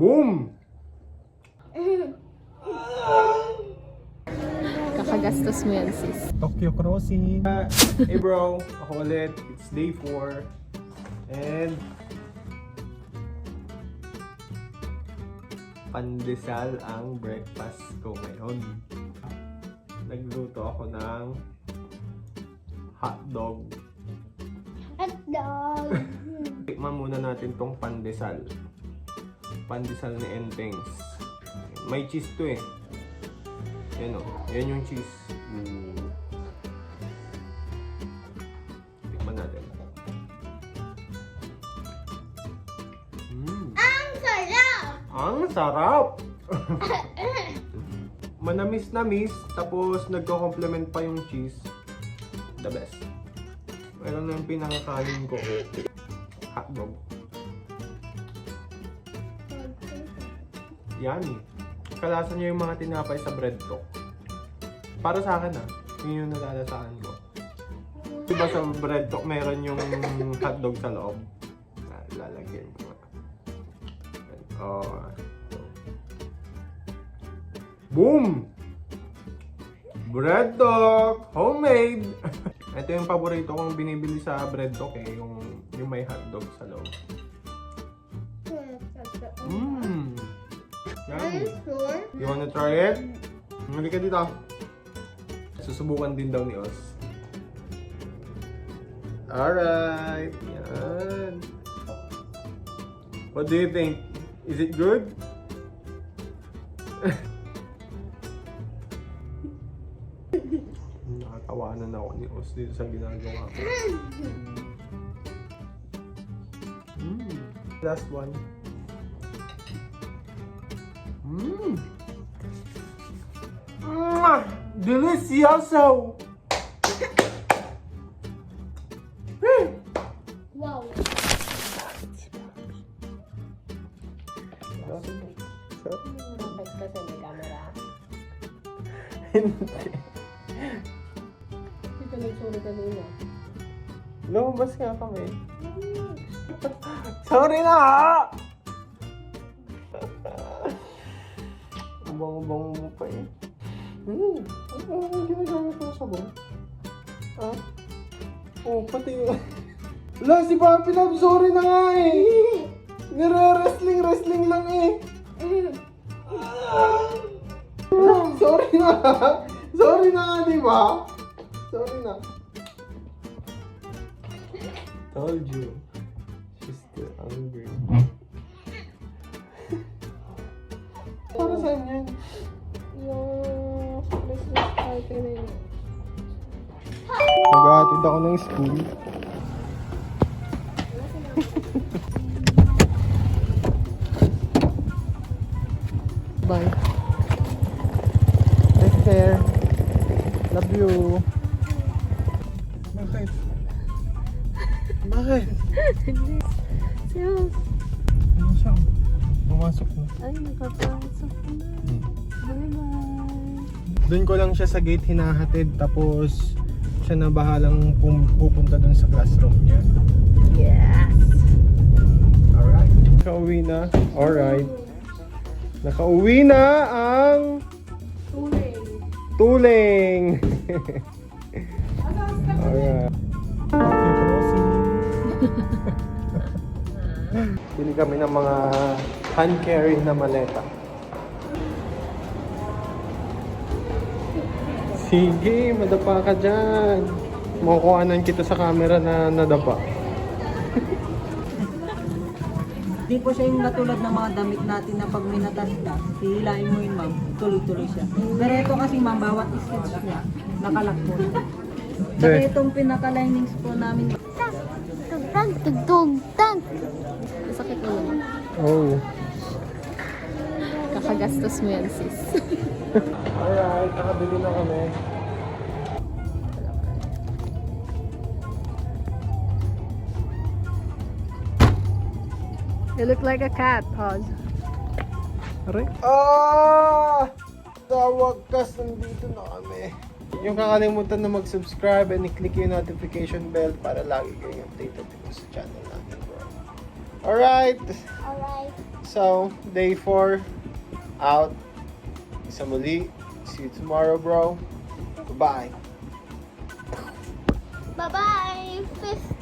Boom! Kakagastos mo yan, sis. Tokyo Crossing. hey bro, ako ulit. It's day 4. And pandesal ang breakfast ko ngayon. Nagluto ako ng hotdog. Hotdog. Tikman muna natin tong pandesal. Pandesal ni Entengs. May cheese to eh. Yan o. Yan yung cheese. Mm. Tikman natin. Mm. Ang sarap! Ang sarap! Manamis-namis, tapos nagko-complement pa yung cheese. The best. Meron na yung pinakakain ko. Hotdog. Yummy. Kalasan niya yung mga tinapay sa bread ko. Para sa akin ah, yun yung nalalasahan ko. Diba sa bread talk meron yung hotdog sa loob? Lalagyan ko. Oh. Boom! Bread talk! Homemade! Ito yung paborito kong binibili sa bread talk eh, yung, yung may hotdog sa loob. Are you sure? You wanna try it? Halika dito. Susubukan din daw ni Oz. Alright. Yan. What do you think? Is it good? Nakatawanan ako ni Oz dito sa ginagawa ko. Mm. Last one. Mmm. Mwah! Delicioso! Wow. May camera? Hindi. Hindi ka nagsuri kanina. Lumabas nga kami. Sorry na ha! Bango-bango mo pa eh. Hmm. Ano ang ginagamit mo sa bango? Ha? Oh, pati. Wala, si Papi Love, sorry na nga eh! Nire-wrestling, wrestling lang eh! Sorry na! Sorry na nga, di ba? Sorry na. Told you. She's still hungry. Saan yan? Yung Christmas party na yun. Nag-aatid ako ng school. Bye. Take care. Love you. Bakit? Bakit? Yes. Ano siya? Pumasok na. Ay, nakapasok na. Bye-bye. Doon ko lang siya sa gate hinahatid tapos siya na bahalang pum- pupunta doon sa classroom niya. Yes. Alright. Nakauwi na. Alright. Nakauwi na ang Tuloy. tuling. Alright. Bili kami ng mga hand carry na maleta. Sige, madapa ka dyan. Makukuhanan kita sa camera na nadapa. Di po siya yung katulad ng mga damit natin na pag may natastas, hihilain mo yun ma'am, tuloy-tuloy siya. Pero ito kasi ma'am, bawat stitch niya, nakalak po. Saka itong pinaka-linings po namin, Tugtog, tugtog, tag. Oh. Kakagastos mo yan, sis. Alright, nakabili na kami. You look like a cat. Pause. Aray. Ah! Sa wakas, nandito na kami. Yung kakalimutan na mag-subscribe and i-click yung notification bell para lagi kayong updated dito sa channel natin. Alright! Alright. So, day 4, out. Isa muli. See you tomorrow, bro. Bye-bye. Bye-bye.